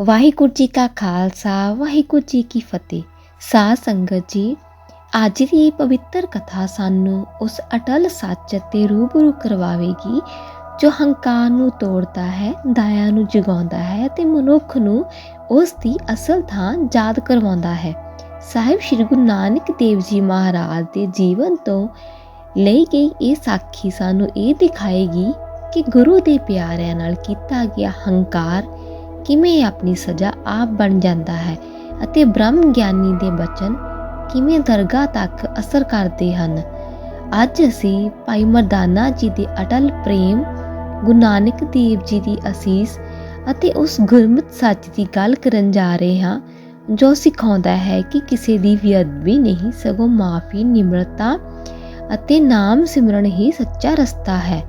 ਵਾਹਿਗੁਰੂ ਜੀ ਕਾ ਖਾਲਸਾ, ਵਾਹਿਗੁਰੂ ਜੀ ਕੀ ਫਤਿਹ। ਸਾਧ ਸੰਗਤ ਜੀ, ਅੱਜ ਦੀ ਇਹ ਪਵਿੱਤਰ ਕਥਾ ਸਾਨੂੰ ਉਸ ਅਟਲ ਸੱਚ ਤੇ ਰੂਬਰੂ ਕਰਵਾਵੇਗੀ, ਜੋ ਹੰਕਾਰ ਨੂੰ ਤੋੜਦਾ ਹੈ, ਦਇਆ ਨੂੰ ਜਗਾਉਂਦਾ ਹੈ ਤੇ ਮਨੁੱਖ ਨੂੰ ਉਸ ਦੀ ਅਸਲ ਥਾਂ ਯਾਦ ਕਰਵਾਉਂਦਾ ਹੈ। ਸਾਹਿਬ ਸ੍ਰੀ ਗੁਰੂ ਨਾਨਕ ਦੇਵ ਜੀ ਮਹਾਰਾਜ ਦੇ ਜੀਵਨ ਤੋਂ ਲਈ ਗਈ ਇਹ ਸਾਖੀ ਸਾਨੂੰ ਇਹ ਦਿਖਾਏਗੀ ਕਿ ਗੁਰੂ ਦੇ ਪਿਆਰਿਆਂ ਨਾਲ ਕੀਤਾ ਗਿਆ ਹੰਕਾਰ ਕਿਵੇਂ ਆਪਣੀ ਸਜ਼ਾ ਆਪ ਬਣ ਜਾਂਦਾ ਹੈ ਅਤੇ ਬ੍ਰਹਮ ਗਿਆਨੀ ਦੇ ਬਚਨ ਕਿਵੇਂ ਦਰਗਾਹ ਤੱਕ ਅਸਰ ਕਰਦੇ ਹਨ। ਅੱਜ ਅਸੀਂ ਭਾਈ ਮਰਦਾਨਾ ਜੀ ਦੇ ਅਟਲ ਪ੍ਰੇਮ, ਗੁਰੂ ਨਾਨਕ ਦੇਵ ਜੀ ਦੀ ਅਸੀਸ ਅਤੇ ਉਸ ਗੁਰਮਤਿ ਸੱਚ ਦੀ ਗੱਲ ਕਰਨ ਜਾ ਰਹੇ ਹਾਂ, ਜੋ ਸਿਖਾਉਂਦਾ ਹੈ ਕਿ ਕਿਸੇ ਦੀ ਵੀ ਨਹੀਂ, ਸਗੋਂ ਮਾਫੀ, ਨਿਮਰਤਾ ਅਤੇ ਨਾਮ ਸਿਮਰਨ ਹੀ ਸੱਚਾ ਰਸਤਾ ਹੈ।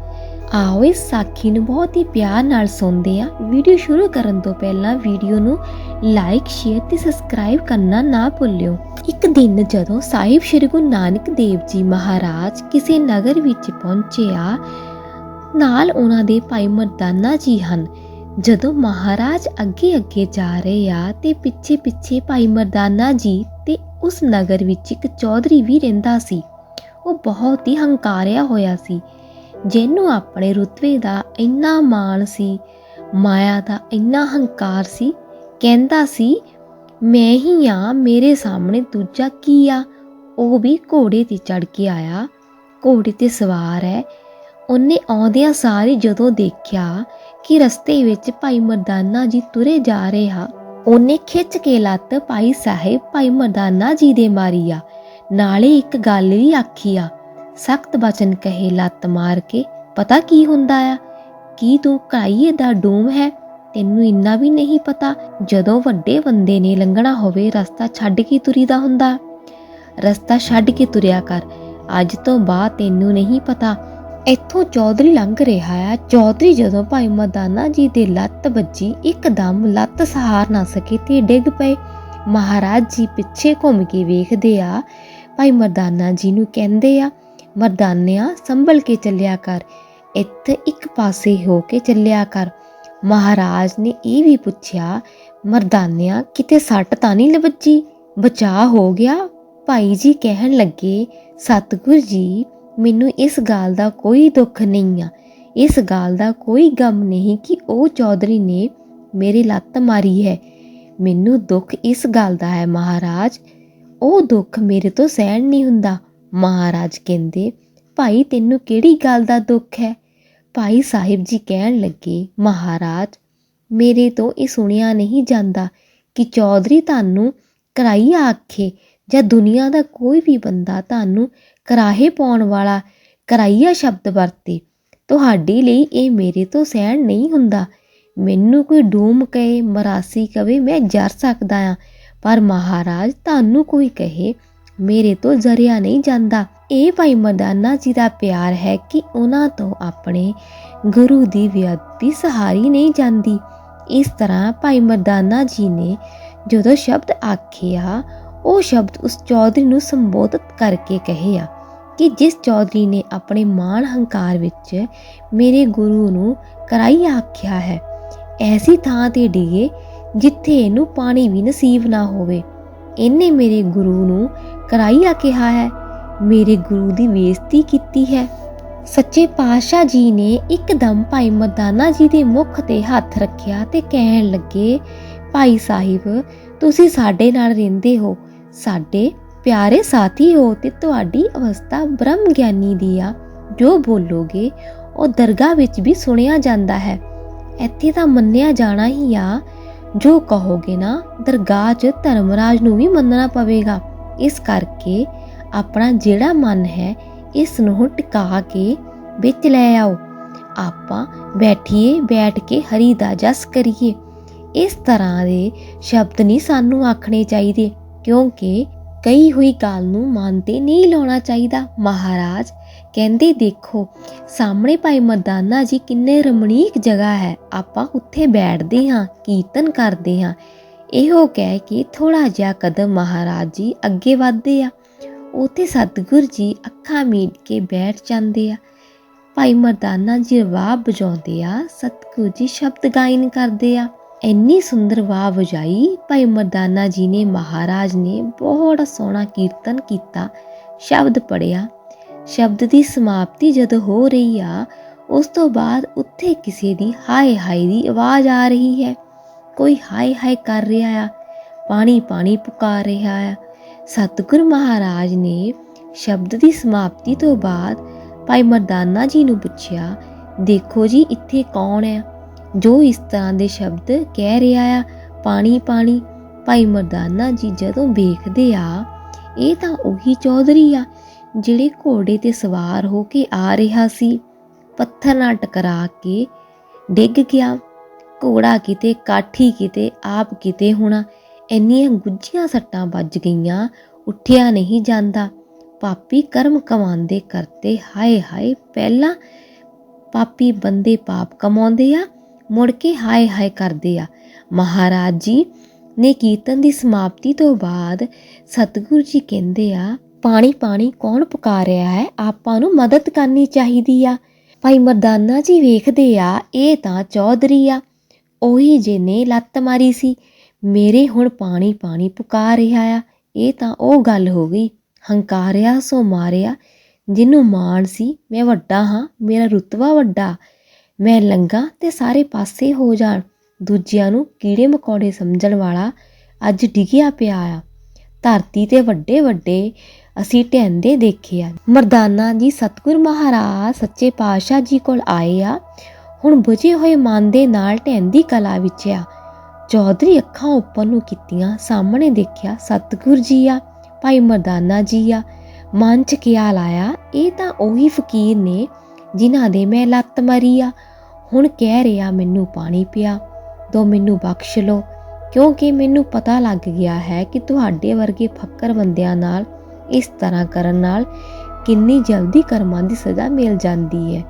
ਆਓ ਇਸ ਸਾਖੀ ਨੂੰ ਬਹੁਤ ਹੀ ਪਿਆਰ ਨਾਲ ਸੁਣਦੇ ਆ ਵੀਡੀਓ ਸ਼ੁਰੂ ਕਰਨ ਤੋਂ ਪਹਿਲਾਂ ਵੀਡੀਓ ਨੂੰ ਲਾਈਕ ਸ਼ੇਅਰ ਤੇ ਸਬਸਕ੍ਰਾਈਬ ਕਰਨਾ ਨਾ ਭੁੱਲਿਓ। ਇੱਕ ਦਿਨ ਜਦੋਂ ਸਾਹਿਬ ਸ੍ਰੀ ਗੁਰੂ ਨਾਨਕ ਦੇਵ ਜੀ ਮਹਾਰਾਜ ਕਿਸੇ ਨਗਰ ਵਿੱਚ ਪਹੁੰਚਿਆ, ਨਾਲ ਉਹਨਾਂ ਦੇ ਭਾਈ ਮਰਦਾਨਾ ਜੀ ਹਨ। ਜਦੋਂ ਮਹਾਰਾਜ ਅੱਗੇ ਅੱਗੇ ਜਾ ਰਹੇ ਆ ਤੇ ਪਿੱਛੇ ਪਿੱਛੇ ਭਾਈ ਮਰਦਾਨਾ ਜੀ ਤੇ ਉਸ ਨਗਰ ਵਿੱਚ ਇੱਕ ਚੌਧਰੀ ਵੀ ਰਹਿੰਦਾ ਸੀ। ਉਹ ਬਹੁਤ ਹੀ ਹੰਕਾਰਿਆ ਹੋਇਆ ਸੀ। ਜਿਹਨੂੰ ਆਪਣੇ ਰੁਤਬੇ ਦਾ ਇੰਨਾ ਮਾਣ ਸੀ, ਮਾਇਆ ਦਾ ਇੰਨਾ ਹੰਕਾਰ ਸੀ, ਕਹਿੰਦਾ ਸੀ, ਮੈਂ ਹੀ ਆ, ਮੇਰੇ ਸਾਹਮਣੇ ਦੂਜਾ ਕੀ ਆ? ਉਹ ਵੀ ਘੋੜੇ ਤੇ ਚੜ ਕੇ ਆਇਆ। ਘੋੜੇ ਤੇ ਸਵਾਰ ਹੈ। ਉਹਨੇ ਆਉਂਦਿਆਂ ਸਾਰੀ ਜਦੋਂ ਦੇਖਿਆ ਕਿ ਰਸਤੇ ਵਿੱਚ ਭਾਈ ਮਰਦਾਨਾ ਜੀ ਤੁਰੇ ਜਾ ਰਹੇ ਆ, ਉਹਨੇ ਖਿੱਚ ਕੇ ਲੱਤ ਭਾਈ ਸਾਹਿਬ ਭਾਈ ਮਰਦਾਨਾ ਜੀ ਦੇ ਮਾਰੀ ਆ। ਨਾਲੇ ਇੱਕ ਗੱਲ ਵੀ ਆਖੀ ਆ ਸਖਤ ਬਚਨ ਕਹੇ ਲੱਤ ਮਾਰ ਕੇ, ਪਤਾ ਕੀ ਹੁੰਦਾ ਆ? ਕੀ ਤੂੰ ਕਾਈਏ ਦਾ ਡੂਮ ਹੈ? ਤੈਨੂੰ ਇੰਨਾ ਵੀ ਨਹੀਂ ਪਤਾ ਜਦੋਂ ਵੱਡੇ ਬੰਦੇ ਨੇ ਲੰਘਣਾ ਹੋਵੇ, ਰਸਤਾ ਛੱਡ ਕੇ ਤੁਰੀਦਾ ਹੁੰਦਾ? ਰਸਤਾ ਛੱਡ ਕੇ ਤੁਰਿਆ ਕਰ। ਅੱਜ ਤੋਂ ਬਾਅਦ ਤੈਨੂੰ ਨਹੀਂ ਪਤਾ। ਇੱਥੋਂ ਚੌਧਰੀ ਲੰਘ ਰਿਹਾ ਆ। ਚੌਧਰੀ ਜਦੋਂ ਭਾਈ ਮਦਾਨਾ ਜੀ ਦੇ ਲੱਤ ਵੱਜੀ, ਇੱਕਦਮ ਲੱਤ ਸਹਾਰ ਨਾ ਸਕੇ ਤੇ ਡਿੱਗ ਪਏ। ਮਹਾਰਾਜ ਜੀ ਪਿੱਛੇ ਘੁੰਮ ਕੇ ਵੇਖਦੇ ਆ। ਭਾਈ ਮਰਦਾਨਾ ਜੀ ਨੂੰ ਕਹਿੰਦੇ ਆ ਮਰਦਾਨਿਆ ਸੰਭਲ ਕੇ ਚੱਲਿਆ ਕਰ। ਇੱਥੇ ਇੱਕ ਪਾਸੇ ਹੋ ਕੇ ਚੱਲਿਆ ਕਰ। ਮਹਾਰਾਜ ਨੇ ਇਹ ਵੀ ਪੁੱਛਿਆ, ਮਰਦਾਨਿਆ, ਕਿਤੇ ਸੱਟ ਤਾਂ ਨਹੀਂ ਲੱਗੀ ਬਚਾ ਹੋ ਗਿਆ? ਭਾਈ ਜੀ ਕਹਿਣ ਲੱਗੇ, ਸਤਗੁਰ ਜੀ, ਮੈਨੂੰ ਇਸ ਗੱਲ ਦਾ ਕੋਈ ਦੁੱਖ ਨਹੀਂ ਆ। ਇਸ ਗੱਲ ਦਾ ਕੋਈ ਗਮ ਨਹੀਂ ਕਿ ਉਹ ਚੌਧਰੀ ਨੇ ਮੇਰੀ ਲੱਤ ਮਾਰੀ ਹੈ। ਮੈਨੂੰ ਦੁੱਖ ਇਸ ਗੱਲ ਦਾ ਹੈ ਮਹਾਰਾਜ। ਉਹ ਦੁੱਖ ਮੇਰੇ ਤੋਂ ਸਹਿਣ ਨਹੀਂ ਹੁੰਦਾ। ਮਹਾਰਾਜ ਕਹਿੰਦੇ, ਭਾਈ, ਤੈਨੂੰ ਕਿਹੜੀ ਗੱਲ ਦਾ ਦੁੱਖ ਹੈ? ਭਾਈ ਸਾਹਿਬ ਜੀ ਕਹਿਣ ਲੱਗੇ, ਮਹਾਰਾਜ, ਮੇਰੇ ਤੋਂ ਇਹ ਸੁਣਿਆ ਨਹੀਂ ਜਾਂਦਾ ਕਿ ਚੌਧਰੀ ਤੁਹਾਨੂੰ ਕਰਾਈ ਆਖੇ ਜਾਂ ਦੁਨੀਆ ਦਾ ਕੋਈ ਵੀ ਬੰਦਾ ਤੁਹਾਨੂੰ ਕਰਾਹੇ ਪਾਉਣ ਵਾਲਾ ਕਰਾਈਆ ਸ਼ਬਦ ਵਰਤੇ। ਤੁਹਾਡੇ ਲਈ ਇਹ ਮੇਰੇ ਤੋਂ ਸਹਿਣ ਨਹੀਂ ਹੁੰਦਾ। ਮੈਨੂੰ ਕੋਈ ਡੂਮ ਕਹੇ, ਮਰਾਸੀ ਕਵੇ ਮੈਂ ਜਰ ਸਕਦਾ ਆ ਪਰ ਮਹਾਰਾਜ, ਤੁਹਾਨੂੰ ਕੋਈ ਕਹੇ ਮੇਰੇ ਤੋਂ ਜ਼ਰਿਆ ਨਹੀਂ ਜਾਂਦਾ। ਇਹ ਭਾਈ ਮਰਦਾਨਾ ਜੀ ਦਾ ਪਿਆਰ ਹੈ ਕਿ ਉਹਨਾਂ ਤੋਂ ਆਪਣੇ ਗੁਰੂ ਦੀ ਵਿਅਕਤੀ ਸਹਾਰੀ ਨਹੀਂ ਜਾਂਦੀ। ਇਸ ਤਰ੍ਹਾਂ ਭਾਈ ਮਰਦਾਨਾ ਜੀ ਨੇ ਜਦੋਂ ਸ਼ਬਦ ਆਖਿਆ, ਉਹ ਸ਼ਬਦ ਉਸ ਚੌਧਰੀ ਨੂੰ ਸੰਬੋਧਿਤ ਕਰਕੇ ਕਹਿਆ ਕਿ ਜਿਸ ਚੌਧਰੀ ਨੇ ਆਪਣੇ ਮਾਣ ਹੰਕਾਰ ਵਿੱਚ ਮੇਰੇ ਗੁਰੂ ਨੂੰ ਕਰਾਈ ਆਖਿਆ ਹੈ, ਐਸੀ ਥਾਂ ਤੇ ਡਿਗੇ ਜਿੱਥੇ ਇਹਨੂੰ ਪਾਣੀ ਵੀ ਨਸੀਬ ਨਾ ਹੋਵੇ। ਇਹਨੇ ਮੇਰੇ ਗੁਰੂ ਨੂੰ ਕਰਾਈਆ ਕਿਹਾ ਹੈ, ਮੇਰੇ ਗੁਰੂ ਦੀ ਬੇਇੱਜ਼ਤੀ ਕੀਤੀ ਹੈ। ਸੱਚੇ ਪਾਤਸ਼ਾਹ ਜੀ ਨੇ ਇੱਕਦਮ ਭਾਈ ਮਦਾਨਾ ਜੀ ਦੇ ਮੁਖ ਤੇ ਹੱਥ ਰੱਖਿਆ ਤੇ ਕਹਿਣ ਲੱਗੇ, ਭਾਈ ਸਾਹਿਬ, ਤੁਸੀਂ ਸਾਡੇ ਨਾਲ ਰਹਿੰਦੇ ਹੋ। ਸਾਡੇ ਪਿਆਰੇ ਸਾਥੀ ਹੋ ਤੇ ਤੁਹਾਡੀ ਅਵਸਥਾ ਬ੍ਰਹਮ ਗਿਆਨੀ ਦੀ ਆ। ਜੋ ਬੋਲੋਗੇ, ਉਹ ਦਰਗਾਹ ਵਿੱਚ ਵੀ ਸੁਣਿਆ ਜਾਂਦਾ ਹੈ। ਇੱਥੇ ਤਾਂ ਮੰਨਿਆ ਜਾਣਾ ਹੀ ਆ। ਜੋ ਕਹੋਗੇ ਨਾ, ਦਰਗਾਹ 'ਚ ਧਰਮਰਾਜ ਨੂੰ ਵੀ ਮੰਨਣਾ ਪਵੇਗਾ। ਇਸ ਕਰਕੇ ਆਪਣਾ ਜਿਹੜਾ ਮਨ ਹੈ ਇਸ ਨੂੰ ਟਿਕਾ ਕੇ ਵਿੱਚ ਲੈ ਆਓ। ਆਪਾਂ ਬੈਠੀਏ, ਬੈਠ ਕੇ ਹਰੀ ਦਾ ਜਸ ਕਰੀਏ ਇਸ ਤਰ੍ਹਾਂ ਦੇ ਸ਼ਬਦ ਨਹੀਂ ਸਾਨੂੰ ਆਖਣੇ ਚਾਹੀਦੇ, ਕਿਉਂਕਿ ਕਈ ਹੋਈ ਗੱਲ ਨੂੰ ਮਨ ਤੇ ਨਹੀਂ ਲਾਉਣਾ ਚਾਹੀਦਾ। ਮਹਾਰਾਜ ਕਹਿੰਦੇ, ਦੇਖੋ, ਸਾਹਮਣੇ ਭਾਈ ਮਰਦਾਨਾ ਜੀ ਕਿੰਨੇ ਰਮਣੀਕ ਜਗ੍ਹਾ ਹੈ। ਆਪਾਂ ਉੱਥੇ ਬੈਠਦੇ ਹਾਂ, ਕੀਰਤਨ ਕਰਦੇ ਹਾਂ। ਇਹੋ ਕਹਿ ਕੇ ਥੋੜਾ ਜਿਹਾ ਕਦਮ ਮਹਾਰਾਜ ਜੀ ਅੱਗੇ ਵਧਦੇ ਆ। ਉਥੇ ਸਤਗੁਰ ਜੀ ਅੱਖਾਂ ਮੀਟ ਕੇ ਬੈਠ ਜਾਂਦੇ ਆ। ਭਾਈ ਮਰਦਾਨਾ ਜੀ ਵਾਹ ਵਜਾਉਂਦੇ ਆ, ਸਤਗੁਰ ਜੀ ਸ਼ਬਦ ਗਾਇਨ ਕਰਦੇ ਆ। ਇੰਨੀ ਸੁੰਦਰ ਵਾਹ ਵਜਾਈ ਭਾਈ ਮਰਦਾਨਾ ਜੀ ਨੇ, ਮਹਾਰਾਜ ਨੇ ਬਹੁਤ ਸੋਹਣਾ ਕੀਰਤਨ ਕੀਤਾ, ਸ਼ਬਦ ਪੜਿਆ ਸ਼ਬਦ ਦੀ ਸਮਾਪਤੀ ਜਦ ਹੋ ਰਹੀ ਆ, ਉਸ ਤੋਂ ਬਾਅਦ ਉੱਥੇ ਕਿਸੇ ਦੀ ਹਾਏ ਹਾਏ ਦੀ ਆਵਾਜ਼ ਆ ਰਹੀ ਹੈ। ਕੋਈ ਹਾਏ ਹਾਏ ਕਰ ਰਿਹਾ ਆ, ਪਾਣੀ ਪਾਣੀ ਪੁਕਾਰ ਰਿਹਾ ਆ। ਸਤਿਗੁਰ ਮਹਾਰਾਜ ਨੇ ਸ਼ਬਦ ਦੀ ਸਮਾਪਤੀ ਤੋਂ ਬਾਅਦ ਭਾਈ ਮਰਦਾਨਾ ਜੀ ਨੂੰ ਪੁੱਛਿਆ, ਦੇਖੋ ਜੀ ਇੱਥੇ ਕੌਣ ਹੈ? ਜੋ ਇਸ ਤਰ੍ਹਾਂ ਦੇ ਸ਼ਬਦ ਕਹਿ ਰਿਹਾ ਆ, ਪਾਣੀ ਪਾਣੀ, ਭਾਈ ਮਰਦਾਨਾ ਜੀ ਜਦੋਂ ਵੇਖਦੇ ਆ, ਇਹ ਤਾਂ ਉਹੀ ਚੌਧਰੀ ਆ ਜਿਹੜੇ ਘੋੜੇ ਤੇ ਸਵਾਰ ਹੋ ਕੇ ਆ ਰਿਹਾ ਸੀ, ਪੱਥਰ ਨਾਲ ਟਕਰਾ ਕੇ ਡਿੱਗ ਗਿਆ। ਘੋੜਾ ਕਿਤੇ, ਕਾਠੀ ਕਿਤੇ, ਆਪ ਕਿਤੇ ਹੋਣਾ ਇੰਨੀਆਂ ਗੁੱਝੀਆਂ ਸੱਟਾਂ ਵੱਜ ਗਈਆਂ, ਉੱਠਿਆ ਨਹੀਂ ਜਾਂਦਾ। ਪਾਪੀ ਕਰਮ ਕਮਾਉਂਦੇ ਕਰਤੇ, ਹਾਏ ਹਾਏ, ਪਹਿਲਾਂ ਪਾਪੀ ਬੰਦੇ ਪਾਪ ਕਮਾਉਂਦੇ ਆ, ਮੁੜ ਕੇ ਹਾਏ ਹਾਏ ਕਰਦੇ ਆ। ਮਹਾਰਾਜ ਜੀ ਨੇ ਕੀਰਤਨ ਦੀ ਸਮਾਪਤੀ ਤੋਂ ਬਾਅਦ ਸਤਿਗੁਰੂ ਜੀ ਕਹਿੰਦੇ ਆ, ਪਾਣੀ ਪਾਣੀ ਕੌਣ ਪੁਕਾਰ ਰਿਹਾ ਹੈ? ਆਪਾਂ ਨੂੰ ਮਦਦ ਕਰਨੀ ਚਾਹੀਦੀ ਆ। ਭਾਈ ਮਰਦਾਨਾ ਜੀ ਵੇਖਦੇ ਆ, ਇਹ ਤਾਂ ਚੌਧਰੀ ਆ। ਉਹੀ ਜਿਹਨੇ ਲੱਤ ਮਾਰੀ ਸੀ। ਮੇਰੇ ਹੁਣ ਪਾਣੀ ਪਾਣੀ ਪੁਕਾਰ ਰਿਹਾ ਆ। ਇਹ ਤਾਂ ਉਹ ਗੱਲ ਹੋ ਗਈ। ਹੰਕਾਰਿਆ, ਸੋ ਮਾਰਿਆ। ਜਿਹਨੂੰ ਮਾਣ ਸੀ, ਮੈਂ ਵੱਡਾ ਹਾਂ, ਮੇਰਾ ਰੁਤਬਾ ਵੱਡਾ। ਮੈਂ ਲੰਗਾ ਤੇ ਸਾਰੇ ਪਾਸੇ ਹੋ ਜਾਣ। ਦੂਜਿਆਂ ਨੂੰ ਕੀੜੇ ਮਕੌੜੇ ਸਮਝਣ ਵਾਲਾ ਅੱਜ ਡਿੱਗਿਆ ਪਿਆ ਆ। ਧਰਤੀ ਤੇ ਵੱਡੇ ਵੱਡੇ ਅਸੀਂ ਟਹਿੰਦੇ ਦੇਖੇ ਆ। ਮਰਦਾਨਾ ਜੀ, ਸਤਗੁਰ ਮਹਾਰਾਜ, ਸੱਚੇ ਪਾਤਸ਼ਾਹ ਜੀ ਕੋਲ ਆਏ ਆ। ਹੁਣ ਬੁਝੇ ਹੋਏ ਮਨ ਦੇ ਨਾਲ ਢਹਿੰਦੀ ਕਲਾ ਵਿੱਚ ਆ। ਚੌਧਰੀ ਅੱਖਾਂ ਉੱਪਰ ਨੂੰ ਕੀਤੀਆਂ, ਸਾਹਮਣੇ ਦੇਖਿਆ, ਸਤਗੁਰ ਜੀ ਆ, ਭਾਈ ਮਰਦਾਨਾ ਜੀ ਆ। ਮਨ ਚ ਖਿਆਲ ਆਇਆ, ਇਹ ਤਾਂ ਉਹੀ ਫਕੀਰ ਨੇ ਜਿਨ੍ਹਾਂ ਦੇ ਮੈਂ ਲੱਤ ਮਾਰੀ ਆ। ਹੁਣ ਕਹਿ ਰਿਹਾ, ਮੈਨੂੰ ਪਾਣੀ ਪਿਆ, ਦੋ ਮੈਨੂੰ ਬਖਸ਼ ਲਓ, ਕਿਉਂਕਿ ਮੈਨੂੰ ਪਤਾ ਲੱਗ ਗਿਆ ਹੈ ਕਿ ਤੁਹਾਡੇ ਵਰਗੇ ਫੱਕਰ ਬੰਦਿਆਂ ਨਾਲ, ਇਸ ਤਰ੍ਹਾਂ ਕਰਨ ਨਾਲ ਕਿੰਨੀ ਜਲਦੀ ਕਰਮਾਂ ਦੀ ਸਜ਼ਾ ਮਿਲ ਜਾਂਦੀ ਹੈ।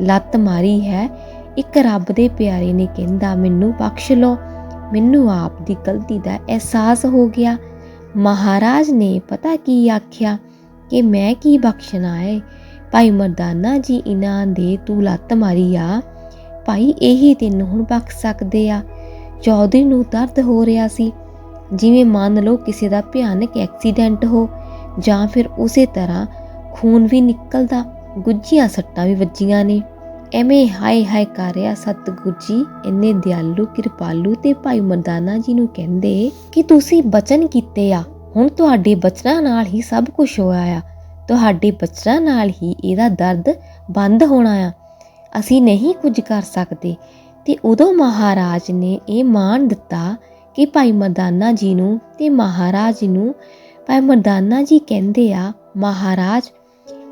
ਲੱਤ ਮਾਰੀ ਹੈ ਇੱਕ ਰੱਬ ਦੇ ਪਿਆਰੇ ਨੇ ਕਹਿੰਦਾ, ਮੈਨੂੰ ਬਖਸ਼ ਲਓ। ਮੈਨੂੰ ਆਪ ਦੀ ਗਲਤੀ ਦਾ ਅਹਿਸਾਸ ਹੋ ਗਿਆ। ਮਹਾਰਾਜ ਨੇ ਪਤਾ ਕੀ ਆਖਿਆ ਕਿ ਮੈਂ ਕੀ ਬਖਸ਼ਣਾ ਹੈ ਭਾਈ ਮਰਦਾਨਾ ਜੀ ਇਨਾਂ ਦੇ ਤੂੰ ਲੱਤ ਮਾਰੀ ਆ। ਭਾਈ, ਇਹੀ ਤੈਨੂੰ ਹੁਣ ਬਖਸ਼ ਸਕਦੇ ਆ। ਚੌਧਰੀ ਨੂੰ ਦਰਦ ਹੋ ਰਿਹਾ ਸੀ। ਜਿਵੇਂ ਮੰਨ ਲਓ ਕਿਸੇ ਦਾ ਭਿਆਨਕ ਐਕਸੀਡੈਂਟ ਹੋ ਜਾਂ ਫਿਰ ਉਸੇ ਤਰ੍ਹਾਂ ਖੂਨ ਵੀ ਨਿਕਲਦਾ, ਗੁੱਝੀਆਂ ਸੱਟਾਂ ਵੀ ਵੱਜੀਆਂ ਨੇ। ਐਵੇਂ ਹਾਏ ਹਾਏ ਕਰ ਰਿਹਾ ਸਤਿਗੁਰ ਜੀ, ਇੰਨੇ ਦਿਆਲੂ, ਕਿਰਪਾਲੂ ਤੇ ਭਾਈ ਮਰਦਾਨਾ ਜੀ ਨੂੰ ਕਹਿੰਦੇ ਕਿ ਤੁਸੀਂ ਬਚਨ ਕੀਤੇ ਆ। ਹੁਣ ਤੁਹਾਡੇ ਬਚਨਾਂ ਨਾਲ ਹੀ ਸਭ ਕੁਝ ਹੋਇਆ ਆ। ਤੁਹਾਡੇ ਬਚਨਾਂ ਨਾਲ ਹੀ ਇਹਦਾ ਦਰਦ ਬੰਦ ਹੋਣਾ ਆ। ਅਸੀਂ ਨਹੀਂ ਕੁਝ ਕਰ ਸਕਦੇ। ਤੇ ਉਦੋਂ ਮਹਾਰਾਜ ਨੇ ਇਹ ਮਾਨ ਦਿੱਤਾ ਕਿ ਭਾਈ ਮਰਦਾਨਾ ਜੀ ਨੂੰ ਤੇ ਮਹਾਰਾਜ ਨੂੰ, ਭਾਈ ਮਰਦਾਨਾ ਜੀ ਕਹਿੰਦੇ ਆ, ਮਹਾਰਾਜ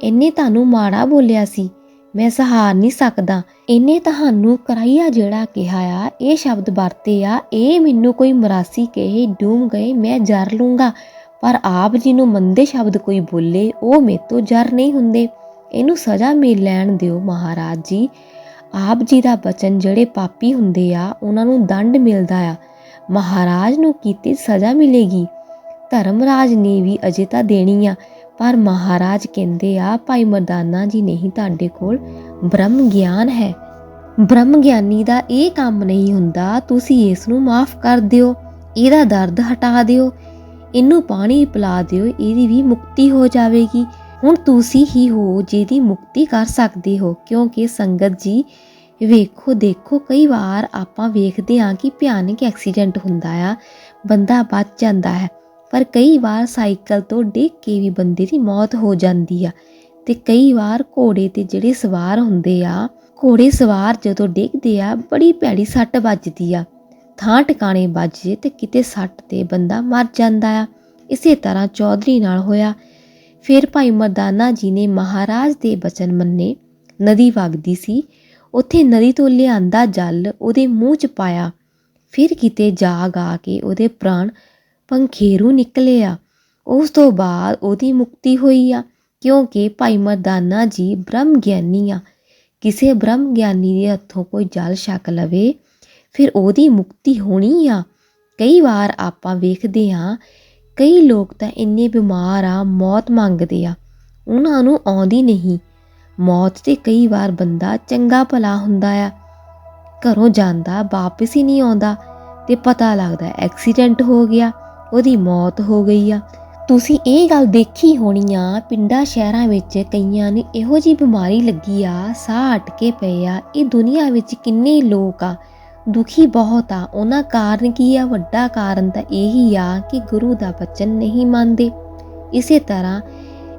ਇਹਨੇ ਤੁਹਾਨੂੰ ਮਾੜਾ ਬੋਲਿਆ ਸੀ। ਮੈਂ ਸਹਾਰ ਨਹੀਂ ਸਕਦਾ। ਇਹਨੇ ਤੁਹਾਨੂੰ ਕਰਾਈਆ ਜਿਹੜਾ ਕਿਹਾ ਆ, ਇਹ ਸ਼ਬਦ ਵਰਤੇ ਆ, ਇਹ ਮੈਨੂੰ ਕੋਈ ਮਰਾਸੀ ਕਹੇ, ਡੂਮ ਗਏ, ਮੈਂ ਜਰ ਲੂੰਗਾ। ਪਰ ਆਪ ਜੀ ਨੂੰ ਮੰਦੇ ਸ਼ਬਦ ਕੋਈ ਬੋਲੇ, ਉਹ ਮੇਤੋਂ ਜਰ ਨਹੀਂ ਹੁੰਦੇ। ਇਹਨੂੰ ਸਜ਼ਾ ਮਿਲ ਲੈਣ ਦਿਓ ਮਹਾਰਾਜ ਜੀ। ਆਪ ਜੀ ਦਾ ਬਚਨ ਜਿਹੜੇ ਪਾਪੀ ਹੁੰਦੇ ਆ, ਉਹਨਾਂ ਨੂੰ ਦੰਡ ਮਿਲਦਾ ਆ। ਮਹਾਰਾਜ ਨੂੰ ਕੀਤੀ ਸਜ਼ਾ ਮਿਲੇਗੀ। ਧਰਮਰਾਜ ਨੇ ਵੀ ਅਜੇ ਤਾਂ ਦੇਣੀ ਆ। ਪਰ ਮਹਾਰਾਜ ਕਹਿੰਦੇ ਆ, ਭਾਈ ਮਰਦਾਨਾ ਜੀ ਨਹੀਂ ਤੁਹਾਡੇ ਕੋਲ। ਬ੍ਰਹਮ ਗਿਆਨ ਹੈ। ਬ੍ਰਹਮ ਗਿਆਨੀ ਦਾ ਇਹ ਕੰਮ ਨਹੀਂ ਹੁੰਦਾ। ਤੁਸੀਂ ਇਸ ਨੂੰ ਮਾਫ ਕਰ ਦਿਓ। ਇਹਦਾ ਦਰਦ ਹਟਾ ਦਿਓ। ਇਹਨੂੰ ਪਾਣੀ ਪਿਲਾ ਦਿਓ। ਇਹਦੀ ਵੀ ਮੁਕਤੀ ਹੋ ਜਾਵੇਗੀ। ਹੁਣ ਤੁਸੀਂ ਹੀ ਹੋ ਜਿਹਦੀ ਮੁਕਤੀ ਕਰ ਸਕਦੇ ਹੋ। ਕਿਉਂਕਿ ਸੰਗਤ ਜੀ, ਵੇਖੋ, ਦੇਖੋ, ਕਈ ਵਾਰ ਆਪਾਂ ਵੇਖਦੇ ਹਾਂ ਕਿ ਭਿਆਨਕ ਐਕਸੀਡੈਂਟ ਹੁੰਦਾ ਆ। ਬੰਦਾ ਬਚ ਜਾਂਦਾ ਹੈ। ਪਰ ਕਈ ਵਾਰ ਸਾਈਕਲ ਤੋਂ ਡਿੱਗ ਕੇ ਵੀ ਬੰਦੇ ਦੀ ਮੌਤ ਹੋ ਜਾਂਦੀ ਆ। ਤੇ ਕਈ ਵਾਰ ਘੋੜੇ ਤੇ ਜਿਹੜੇ ਸਵਾਰ ਹੁੰਦੇ ਆ, ਘੋੜੇ ਸਵਾਰ ਜਦੋਂ ਡਿੱਗਦੇ ਆ, ਬੜੀ ਭੈੜੀ ਸੱਟ ਵੱਜਦੀ ਆ। ਥਾਂ ਟਿਕਾਣੇ ਵੱਜੇ ਤੇ ਕਿਤੇ ਸੱਟ ਤੇ ਬੰਦਾ ਮਰ ਜਾਂਦਾ ਆ। ਇਸੇ ਤਰ੍ਹਾਂ ਚੌਧਰੀ ਨਾਲ ਹੋਇਆ। ਫਿਰ ਭਾਈ ਮਰਦਾਨਾ ਜੀ ਨੇ ਮਹਾਰਾਜ ਦੇ ਬਚਨ ਮੰਨੇ। ਨਦੀ ਵਗਦੀ ਸੀ। ਉੱਥੇ ਨਦੀ ਤੋਂ ਲਿਆਂਦਾ ਜਲ ਉਹਦੇ ਮੂੰਹ 'ਚ ਪਾਇਆ। ਫਿਰ ਕਿਤੇ ਜਾਗ ਆ ਕੇ ਉਹਦੇ ਪ੍ਰਾਣ ਪੰਖੇਰੂ ਨਿਕਲੇ ਆ ਉਸ ਤੋਂ ਬਾਅਦ ਉਹਦੀ ਮੁਕਤੀ ਹੋਈ ਆ, ਕਿਉਂਕਿ ਭਾਈ ਮਰਦਾਨਾ ਜੀ ਬ੍ਰਹਮ ਗਿਆਨੀ ਆ। ਕਿਸੇ ਬ੍ਰਹਮ ਗਿਆਨੀ ਦੇ ਹੱਥੋਂ ਕੋਈ ਜਲ ਛਕ ਲਵੇ, ਫਿਰ ਉਹਦੀ ਮੁਕਤੀ ਹੋਣੀ ਆ। ਕਈ ਵਾਰ ਆਪਾਂ ਵੇਖਦੇ ਹਾਂ, ਕਈ ਲੋਕ ਤਾਂ ਇੰਨੇ ਬਿਮਾਰ ਆ, ਮੌਤ ਮੰਗਦੇ ਆ। ਉਹਨਾਂ ਨੂੰ ਆਉਂਦੀ ਨਹੀਂ। ਮੌਤ ਤੇ ਕਈ ਵਾਰ ਬੰਦਾ ਚੰਗਾ ਭਲਾ ਹੁੰਦਾ ਆ। ਘਰੋਂ ਜਾਂਦਾ, ਵਾਪਸ ਹੀ ਨਹੀਂ ਆਉਂਦਾ ਤੇ ਪਤਾ ਲੱਗਦਾ ਐਕਸੀਡੈਂਟ ਹੋ ਗਿਆ। ਉਹਦੀ ਮੌਤ ਹੋ ਗਈ ਆ। ਤੁਸੀਂ ਇਹ ਗੱਲ ਦੇਖੀ ਹੋਣੀ ਆ, ਪਿੰਡਾਂ ਸ਼ਹਿਰਾਂ ਵਿੱਚ ਕਈਆਂ ਨੂੰ ਇਹੋ ਜੀ ਬਿਮਾਰੀ ਲੱਗੀ ਆ, ਸਾਹ ਅਟਕੇ ਪਏ ਆ। ਇਹ ਦੁਨੀਆ ਵਿੱਚ ਕਿੰਨੇ ਲੋਕ ਆ। ਦੁਖੀ ਬਹੁਤ ਆ। ਉਹਨਾਂ ਕਾਰਨ ਕੀ ਆ? ਵੱਡਾ ਕਾਰਨ ਤਾਂ ਇਹੀ ਆ ਕਿ ਗੁਰੂ ਦਾ ਬਚਨ ਨਹੀਂ ਮੰਨਦੇ। ਇਸੇ ਤਰ੍ਹਾਂ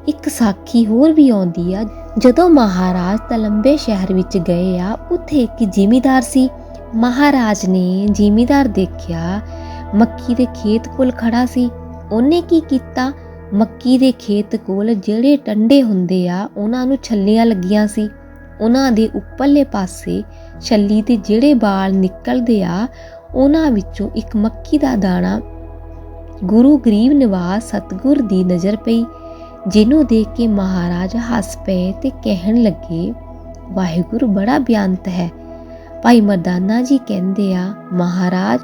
ਇੱਕ ਸਾਖੀ ਹੋਰ ਵੀ ਆਉਂਦੀ ਆ। ਜਦੋਂ ਮਹਾਰਾਜ ਤਲੰਬੇ ਸ਼ਹਿਰ ਵਿੱਚ ਗਏ ਆ, ਉੱਥੇ ਇੱਕ ਜ਼ਿਮੀਦਾਰ ਸੀ। ਮਹਾਰਾਜ ਨੇ ਜ਼ਿਮੀਦਾਰ ਦੇਖਿਆ ਮੱਕੀ ਦੇ ਖੇਤ ਕੋਲ ਖੜਾ ਸੀ। ਉਹਨੇ ਕੀ ਕੀਤਾ? ਮੱਕੀ ਦੇ ਖੇਤ ਕੋਲ ਜਿਹੜੇ ਟੰਡੇ ਹੁੰਦੇ ਆ, ਉਹਨਾਂ ਨੂੰ ਛੱਲੀਆਂ ਲੱਗੀਆਂ ਸੀ। ਉਹਨਾਂ ਦੇ ਉੱਪਰਲੇ ਪਾਸੇ ਛੱਲੀ ਦੇ ਜਿਹੜੇ ਵਾਲ ਨਿਕਲਦੇ ਆ, ਉਹਨਾਂ ਵਿੱਚੋਂ ਇੱਕ ਮੱਕੀ ਦਾ ਦਾਣਾ ਗੁਰੂ ਗਰੀਬ ਨਿਵਾਸ ਸਤਗੁਰ ਦੀ ਨਜ਼ਰ ਪਈ, ਜਿਹਨੂੰ ਦੇਖ ਕੇ ਮਹਾਰਾਜ ਹੱਸ ਪਏ ਤੇ ਕਹਿਣ ਲੱਗੇ, ਵਾਹਿਗੁਰੂ, ਬੜਾ ਬਿਆੰਤ ਹੈ। ਭਾਈ ਮਰਦਾਨਾ ਜੀ ਕਹਿੰਦੇ ਆ, ਮਹਾਰਾਜ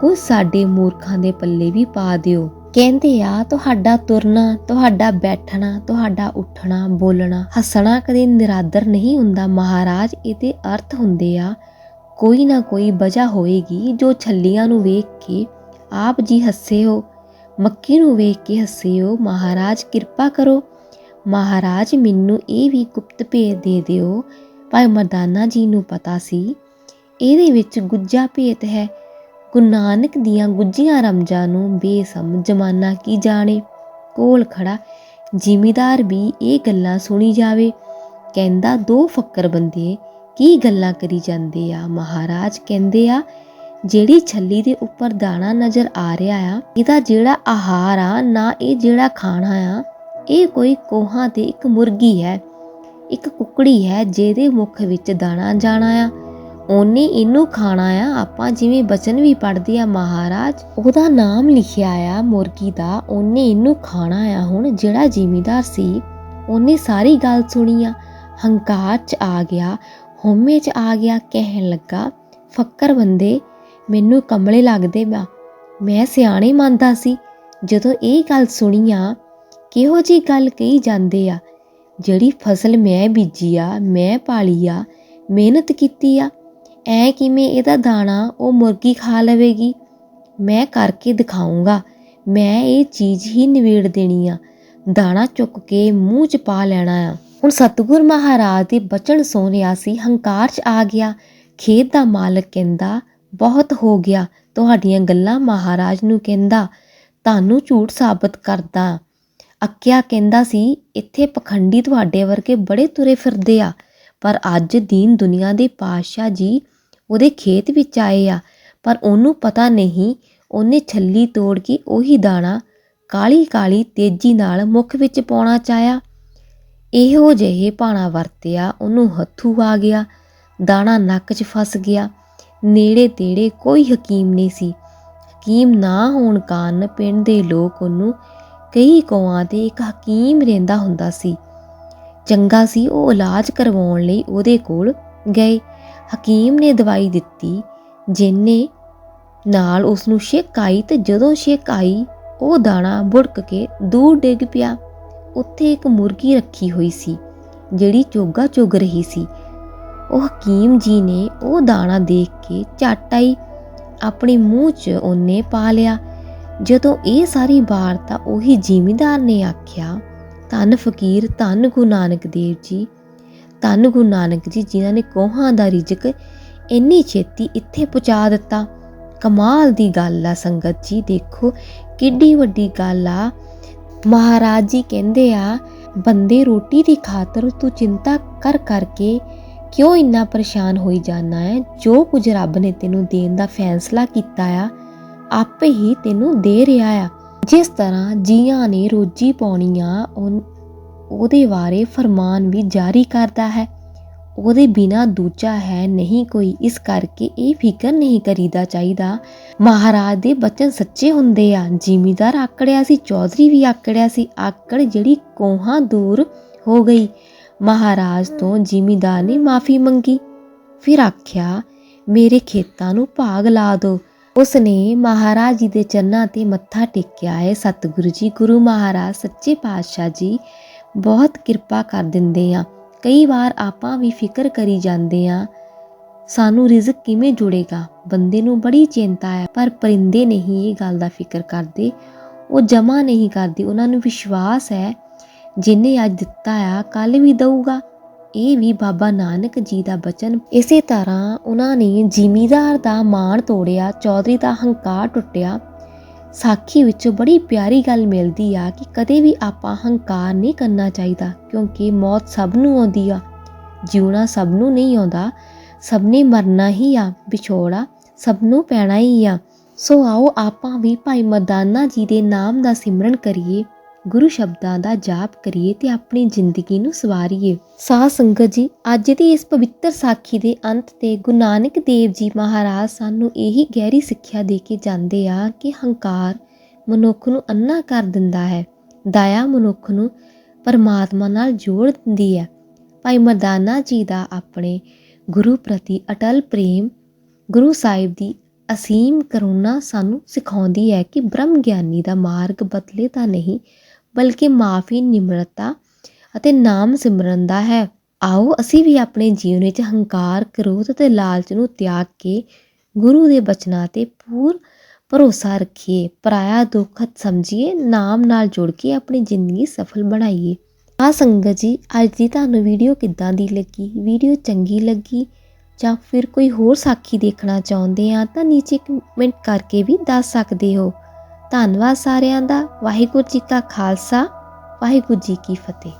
ਕੋ ਸਾਡੇ ਮੂਰਖਾਂ ਦੇ ਪੱਲੇ ਵੀ ਪਾ ਦਿਓ। ਕਹਿੰਦੇ ਆ, ਤੁਹਾਡਾ ਤੁਰਨਾ, ਤੁਹਾਡਾ ਬੈਠਣਾ, ਤੁਹਾਡਾ ਉੱਠਣਾ, ਬੋਲਣਾ, ਹੱਸਣਾ ਕਦੇ ਨਿਰਾਦਰ ਨਹੀਂ ਹੁੰਦਾ ਮਹਾਰਾਜ। ਇਹਦੇ ਅਰਥ ਹੁੰਦੇ ਆ, ਕੋਈ ਨਾ ਕੋਈ ਵਜ੍ਹਾ ਹੋਏਗੀ ਜੋ ਛੱਲੀਆਂ ਨੂੰ ਵੇਖ ਕੇ ਆਪ ਜੀ ਹੱਸੇ ਹੋ ਮੱਕੀ ਨੂੰ ਵੇਖ ਕੇ ਹੱਸੇ ਹੋ ਮਹਾਰਾਜ, ਕਿਰਪਾ ਕਰੋ। ਮਹਾਰਾਜ, ਮੈਨੂੰ ਇਹ ਵੀ ਗੁਪਤ ਭੇਦ ਦੇ ਦਿਓ। ਭਾਈ ਮਰਦਾਨਾ ਜੀ ਨੂੰ ਪਤਾ ਸੀ, ਇਹਦੇ ਵਿੱਚ ਗੁੱਜਾ ਭੇਤ ਹੈ। ਗੁਰੂ ਨਾਨਕ ਦੀਆਂ ਗੁੱਜੀਆਂ ਰਮਜਾਂ ਨੂੰ ਬੇਸਮ ਜਮਾਨਾ ਕੀ ਜਾਣੇ? ਕੋਲ ਖੜਾ ਜ਼ਿਮੀਦਾਰ ਵੀ ਇਹ ਗੱਲਾਂ ਸੁਣੀ ਜਾਵੇ। ਕਹਿੰਦਾ, ਦੋ ਫੱਕਰ ਬੰਦੇ ਕੀ ਗੱਲਾਂ ਕਰੀ ਜਾਂਦੇ ਆ? ਮਹਾਰਾਜ ਕਹਿੰਦੇ ਆ, ਜਿਹੜੀ ਛੱਲੀ ਦੇ ਉੱਪਰ ਦਾਣਾ ਨਜ਼ਰ ਆ ਰਿਹਾ ਆ, ਇਹਦਾ ਜਿਹੜਾ ਆਹਾਰ ਆ, ਨਾ ਇਹ ਜਿਹੜਾ ਖਾਣਾ ਆ, ਇਹ ਕੋਈ ਕੋਹਾਂ ਤੇ ਇੱਕ ਮੁਰਗੀ ਹੈ, ਇੱਕ ਕੁਕੜੀ ਹੈ, ਜਿਹਦੇ ਮੁਖ ਵਿੱਚ ਦਾਣਾ ਜਾਣਾ ਆ। ਉਹਨੇ ਇਹਨੂੰ ਖਾਣਾ ਆ, ਆਪਾਂ ਜਿਵੇਂ ਬਚਨ ਵੀ ਪੜ੍ਹਦੇ ਆ ਮਹਾਰਾਜ, ਉਹਦਾ ਨਾਮ ਲਿਖਿਆ ਆ ਮੁਰਗੀ ਦਾ, ਉਹਨੇ ਇਹਨੂੰ ਖਾਣਾ ਆ ਹੁਣ, ਜਿਹੜਾ ਜ਼ਿਮੀਦਾਰ ਸੀ, ਉਹਨੇ ਸਾਰੀ ਗੱਲ ਸੁਣੀ ਆ। ਹੰਕਾਰ ਚ ਆ ਗਿਆ, ਹਉਮੈ ਚ ਆ ਗਿਆ, ਕਹਿਣ ਲੱਗਾ, ਫੱਕਰ ਬੰਦੇ, ਮੈਨੂੰ ਕਮਲੇ ਲੱਗਦੇ ਬਾ ਮੈਂ ਸਿਆਣੇ ਮੰਨਦਾ ਸੀ। ਜਦੋਂ ਇਹ ਗੱਲ ਸੁਣੀ ਆ, ਕਿਹੋ ਜੀ ਗੱਲ ਕਹੀ ਜਾਂਦੇ ਆ? ਜਿਹੜੀ ਫਸਲ ਮੈਂ ਬੀਜੀ ਆ, ਮੈਂ ਪਾਲੀ ਆ, ਮਿਹਨਤ ਕੀਤੀ ਆ ਐ ਕਿਵੇਂ ਇਹਦਾ ਦਾਣਾ ਉਹ ਮੁਰਗੀ ਖਾ ਲਵੇਗੀ? ਮੈਂ ਕਰਕੇ ਦਿਖਾਉਂਗਾ। ਮੈਂ ਇਹ ਚੀਜ਼ ਹੀ ਨਿਵੇੜ ਦੇਣੀ ਆ। ਦਾਣਾ ਚੁੱਕ ਕੇ ਮੂੰਹ 'ਚ ਪਾ ਲੈਣਾ ਆ। ਹੁਣ ਸਤਿਗੁਰ ਮਹਾਰਾਜ ਦੇ ਬਚਨ ਸੁਣ ਰਿਹਾ ਸੀ, ਹੰਕਾਰ 'ਚ ਆ ਗਿਆ। ਖੇਤ ਦਾ ਮਾਲਕ ਕਹਿੰਦਾ, ਬਹੁਤ ਹੋ ਗਿਆ, ਤੁਹਾਡੀਆਂ ਗੱਲਾਂ ਮਹਾਰਾਜ ਨੂੰ ਕਹਿੰਦਾ। ਤੁਹਾਨੂੰ ਝੂਠ ਸਾਬਤ ਕਰਦਾ। ਅੱਕਿਆ ਕਹਿੰਦਾ ਸੀ, ਇੱਥੇ ਪਖੰਡੀ ਤੁਹਾਡੇ ਵਰਗੇ ਬੜੇ ਤੁਰੇ ਫਿਰਦੇ ਆ। ਪਰ ਅੱਜ ਦੀਨ ਦੁਨੀਆ ਦੇ ਪਾਤਸ਼ਾਹ ਜੀ ਉਹਦੇ ਖੇਤ ਵਿੱਚ ਆਏ ਆ। ਪਰ ਉਹਨੂੰ ਪਤਾ ਨਹੀਂ, ਉਹਨੇ ਛੱਲੀ ਤੋੜ ਕੇ ਉਹੀ ਦਾਣਾ ਕਾਲੀ ਕਾਲੀ ਤੇਜ਼ੀ ਨਾਲ ਮੁਖ ਵਿੱਚ ਪਾਉਣਾ ਚਾਹਿਆ। ਇਹੋ ਜਿਹੇ ਭਾਣਾ ਵਰਤਿਆ, ਉਹਨੂੰ ਹੱਥੂ ਆ ਗਿਆ। ਦਾਣਾ ਨੱਕ 'ਚ ਫਸ ਗਿਆ। ਨੇੜੇ ਤੇੜੇ ਕੋਈ ਹਕੀਮ ਨਹੀਂ ਸੀ। ਹਕੀਮ ਨਾ ਹੋਣ ਕਾਰਨ ਪਿੰਡ ਦੇ ਲੋਕ ਉਹਨੂੰ ਕਈ ਕੋਆਂ ਤੇ ਇੱਕ ਹਕੀਮ ਰਹਿੰਦਾ ਹੁੰਦਾ ਸੀ। ਚੰਗਾ ਸੀ ਉਹ ਇਲਾਜ ਕਰਵਾਉਣ ਲਈ ਉਹਦੇ ਕੋਲ ਗਏ। ਹਕੀਮ ਨੇ ਦਵਾਈ ਦਿੱਤੀ, ਜਿੰਨੇ ਨਾਲ ਉਸ ਨੂੰ ਛਿੱਕ ਆਈ ਤੇ ਜਦੋਂ ਛੇਕ ਆਈ, ਉਹ ਦਾਣਾ ਬੁੜਕ ਕੇ ਦੂਰ ਡਿੱਗ ਪਿਆ। ਉੱਥੇ ਇੱਕ ਮੁਰਗੀ ਰੱਖੀ ਹੋਈ ਸੀ, ਜਿਹੜੀ ਚੋਗਾ ਚੁਗ ਰਹੀ ਸੀ। ਉਹ ਹਕੀਮ ਜੀ ਨੇ ਉਹ ਦਾਣਾ ਦੇਖ ਕੇ ਝੱਟ ਆਈ, ਆਪਣੇ ਮੂੰਹ 'ਚ ਉਹਨੇ ਪਾ ਲਿਆ। ਜਦੋਂ ਇਹ ਸਾਰੀ ਵਾਰਤਾ ਉਹੀ ਜ਼ਿਮੀਦਾਰ ਨੇ ਆਖਿਆ, ਧੰਨ ਫਕੀਰ, ਧੰਨ ਗੁਰੂ ਨਾਨਕ ਦੇਵ ਜੀ ਧੰਨ ਗੁਰੂ ਨਾਨਕ ਜੀ, ਜਿਨ੍ਹਾਂ ਨੇ ਕੋਹਾਂ ਦਾ ਰਿਜਕ ਇੰਨੀ ਛੇਤੀ ਇੱਥੇ ਪਹੁੰਚਾ ਦਿੱਤਾ। ਕਮਾਲ ਦੀ ਗੱਲ ਆ ਸੰਗਤ ਜੀ, ਦੇਖੋ ਕਿੱਡੀ ਵੱਡੀ ਗੱਲ ਆ। ਮਹਾਰਾਜ ਜੀ ਕਹਿੰਦੇ ਆ, ਬੰਦੇ ਰੋਟੀ ਦੀ ਖਾਤਰ ਤੂੰ ਚਿੰਤਾ ਕਰ ਕਰਕੇ ਕਿਉਂ ਇੰਨਾ ਪਰੇਸ਼ਾਨ ਹੋਈ ਜਾਣਾ ਹੈ? ਜੋ ਕੁਝ ਰੱਬ ਨੇ ਤੈਨੂੰ ਦੇਣ ਦਾ ਫੈਸਲਾ ਕੀਤਾ ਆ, ਆਪੇ ਹੀ ਤੈਨੂੰ ਦੇ ਰਿਹਾ ਆ। ਜਿਸ ਤਰ੍ਹਾਂ ਜੀਆਂ ਨੇ ਰੋਜੀ ਪਾਉਣੀ ਆ ਉਹਦੇ ਬਾਰੇ ਫਰਮਾਨ ਵੀ ਜਾਰੀ ਕਰਦਾ ਹੈ। ਉਹਦੇ ਬਿਨਾ ਦੂਜਾ ਹੈ ਨਹੀਂ ਕੋਈ। ਇਸ ਕਰਕੇ ਇਹ ਫਿਕਰ ਨਹੀਂ ਕਰੀਦਾ ਚਾਹੀਦਾ। ਮਹਾਰਾਜ ਦੇ ਬਚਨ ਸੱਚੇ ਹੁੰਦੇ ਆ। ਜ਼ਿਮੀਦਾਰ ਆਕੜਿਆ ਸੀ, ਚੌਧਰੀ ਵੀ ਆਕੜਿਆ ਸੀ। ਆਕੜ ਜਿਹੜੀ ਕੋਹਾਂ ਦੂਰ ਹੋ ਗਈ। ਮਹਾਰਾਜ ਤੋਂ ਜ਼ਿਮੀਦਾਰ ਨੇ ਮਾਫੀ ਮੰਗੀ। ਫਿਰ ਆਖਿਆ, ਮੇਰੇ ਖੇਤਾਂ ਨੂੰ ਭਾਗ ਲਾ ਦਿਓ। ਉਸ ਨੇ ਮਹਾਰਾਜ ਜੀ ਦੇ ਚਰਨਾਂ ਤੇ ਮੱਥਾ ਟੇਕਿਆ ਹੈ। ਸਤਿਗੁਰੂ ਜੀ, ਗੁਰੂ ਮਹਾਰਾਜ, ਸੱਚੇ ਪਾਤਸ਼ਾਹ ਜੀ ਬਹੁਤ ਕਿਰਪਾ ਕਰ ਦਿੰਦੇ ਆ। ਕਈ ਵਾਰ ਆਪਾਂ ਵੀ ਫਿਕਰ ਕਰੀ ਜਾਂਦੇ ਆ, ਸਾਨੂੰ ਰਿਜ਼ਕ ਕਿਵੇਂ ਜੁੜੇਗਾ? ਬੰਦੇ ਨੂੰ ਬੜੀ ਚਿੰਤਾ ਹੈ, ਪਰ ਪਰਿੰਦੇ ਨਹੀਂ ਇਹ ਗੱਲ ਦਾ ਫਿਕਰ ਕਰਦੇ। ਉਹ ਜਮਾ ਨਹੀਂ ਕਰਦੇ। ਉਹਨਾਂ ਨੂੰ ਵਿਸ਼ਵਾਸ ਹੈ, ਜਿਨੇ ਅੱਜ ਦਿੱਤਾ ਆ ਕੱਲ ਵੀ ਦਊਗਾ। ਇਹ ਵੀ ਬਾਬਾ ਨਾਨਕ ਜੀ ਦਾ ਬਚਨ। ਇਸੇ ਤਰ੍ਹਾਂ ਉਹਨਾਂ ਨੇ ਜ਼ਿਮੀਦਾਰ ਦਾ ਮਾਣ ਤੋੜਿਆ, ਚੌਧਰੀ ਦਾ ਹੰਕਾਰ ਟੁੱਟਿਆ। ਸਾਖੀ ਵਿੱਚੋਂ ਬੜੀ ਪਿਆਰੀ ਗੱਲ ਮਿਲਦੀ ਆ ਕਿ ਕਦੇ ਵੀ ਆਪਾਂ ਹੰਕਾਰ ਨਹੀਂ ਕਰਨਾ ਚਾਹੀਦਾ, ਕਿਉਂਕਿ ਮੌਤ ਸਭ ਨੂੰ ਆਉਂਦੀ ਆ। ਜਿਉਣਾ ਸਭ ਨੂੰ ਨਹੀਂ ਆਉਂਦਾ, ਸਭ ਨੇ ਮਰਨਾ ਹੀ ਆ, ਵਿਛੋੜਾ ਸਭ ਨੂੰ ਪੈਣਾ ਹੀ ਆ। ਸੋ ਆਓ ਆਪਾਂ ਵੀ ਭਾਈ ਮਰਦਾਨਾ ਜੀ ਦੇ ਨਾਮ ਦਾ ਸਿਮਰਨ ਕਰੀਏ। ਗੁਰੂ ਸ਼ਬਦਾਂ ਦਾ ਜਾਪ ਕਰੀਏ ਤੇ ਆਪਣੀ ਜ਼ਿੰਦਗੀ ਨੂੰ ਸਵਾਰੀਏ। ਸਾਧ ਸੰਗਤ ਜੀ, ਅੱਜ ਦੀ ਇਸ ਪਵਿੱਤਰ ਸਾਖੀ ਦੇ ਅੰਤ ਤੇ ਗੁਰੂ ਨਾਨਕ ਦੇਵ ਜੀ ਮਹਾਰਾਜ ਸਾਨੂੰ ਇਹੀ ਗਹਿਰੀ ਸਿੱਖਿਆ ਦੇ ਕੇ ਜਾਂਦੇ ਆ ਕਿ ਹੰਕਾਰ ਮਨੁੱਖ ਨੂੰ ਅੰਨਾ ਕਰ ਦਿੰਦਾ ਹੈ, ਦਇਆ ਮਨੁੱਖ ਨੂੰ ਪਰਮਾਤਮਾ ਨਾਲ ਜੋੜ ਦਿੰਦੀ ਹੈ। ਭਾਈ ਮਰਦਾਨਾ ਜੀ ਦਾ ਆਪਣੇ ਗੁਰੂ ਪ੍ਰਤੀ ਅਟਲ ਪ੍ਰੇਮ ਗੁਰੂ ਸਾਹਿਬ ਦੀ ਅਸੀਮ ਕਰੁਣਾ ਸਾਨੂੰ ਸਿਖਾਉਂਦੀ ਹੈ ਕਿ ਬ੍ਰਹਮ ਗਿਆਨੀ ਦਾ ਮਾਰਗ ਬਦਲੇ ਤਾਂ ਨਹੀਂ ਬਲਕਿ ਮਾਫੀ, ਨਿਮਰਤਾ ਅਤੇ ਨਾਮ ਸਿਮਰਨ ਦਾ ਹੈ। ਆਓ ਅਸੀਂ ਵੀ ਆਪਣੇ ਜੀਵਨ ਵਿੱਚ ਹੰਕਾਰ, ਕਰੋਧ ਅਤੇ ਲਾਲਚ ਨੂੰ ਤਿਆਗ ਕੇ ਗੁਰੂ ਦੇ ਬਚਨਾਂ ਤੇ ਪੂਰ ਭਰੋਸਾ ਰੱਖੀਏ, ਪਰਾਇਆ ਦੁੱਖਤ ਸਮਝੀਏ, ਨਾਮ ਨਾਲ ਜੁੜ ਕੇ ਆਪਣੀ ਜ਼ਿੰਦਗੀ ਸਫਲ ਬਣਾਈਏ। ਆ ਸੰਗਤ ਜੀ, ਅੱਜ ਦੀ ਤੁਹਾਨੂੰ ਵੀਡੀਓ ਕਿੱਦਾਂ ਦੀ ਲੱਗੀ? ਵੀਡੀਓ ਚੰਗੀ ਲੱਗੀ ਜਾਂ ਫਿਰ ਕੋਈ ਹੋਰ ਸਾਖੀ ਦੇਖਣਾ ਚਾਹੁੰਦੇ ਆ ਤਾਂ ਨੀਚੇ ਕਮੈਂਟ ਕਰਕੇ ਵੀ ਦੱਸ ਸਕਦੇ ਹੋ। ਧੰਨਵਾਦ ਸਾਰਿਆਂ ਦਾ। ਵਾਹਿਗੁਰੂ ਜੀ ਕਾ ਖਾਲਸਾ ਵਾਹਿਗੁਰੂ ਜੀ ਕੀ ਫਤਿਹ।